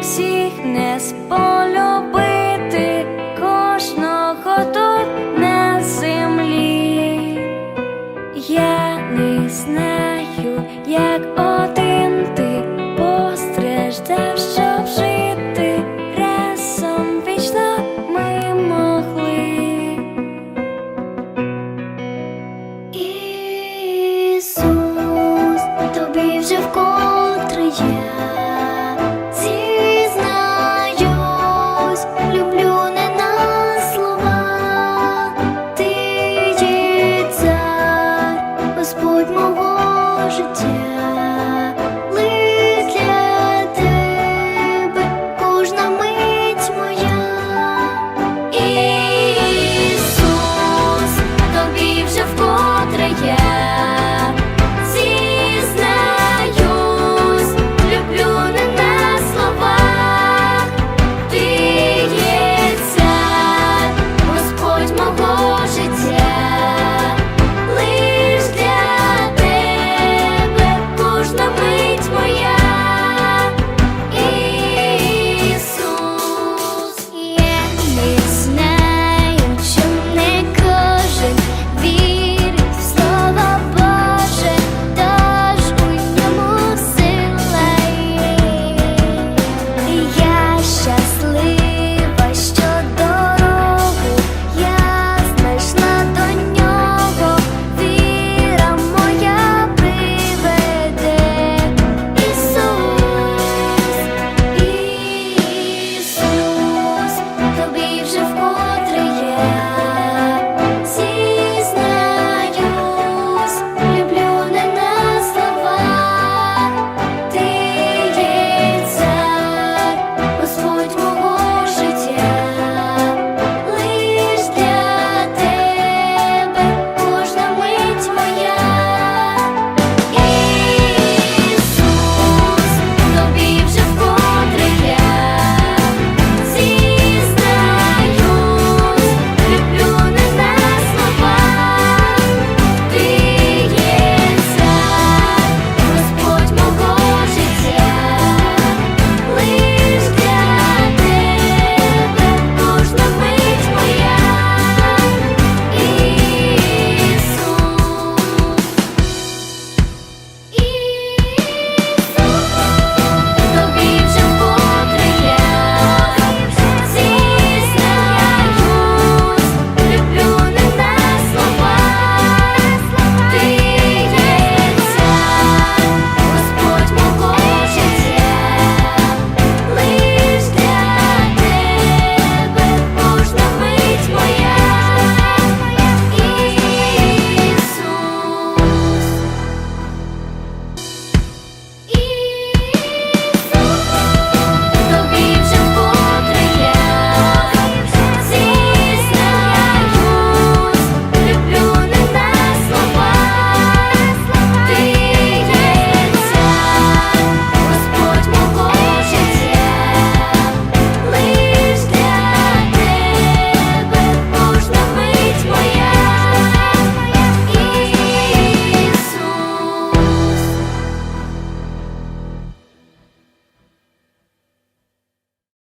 всіх не сполюбити кожного тут на землі. Я не знаю, як один ти постраждав, щоб жити разом вічно ми могли. Ісус, тобі вже вкотре я 都是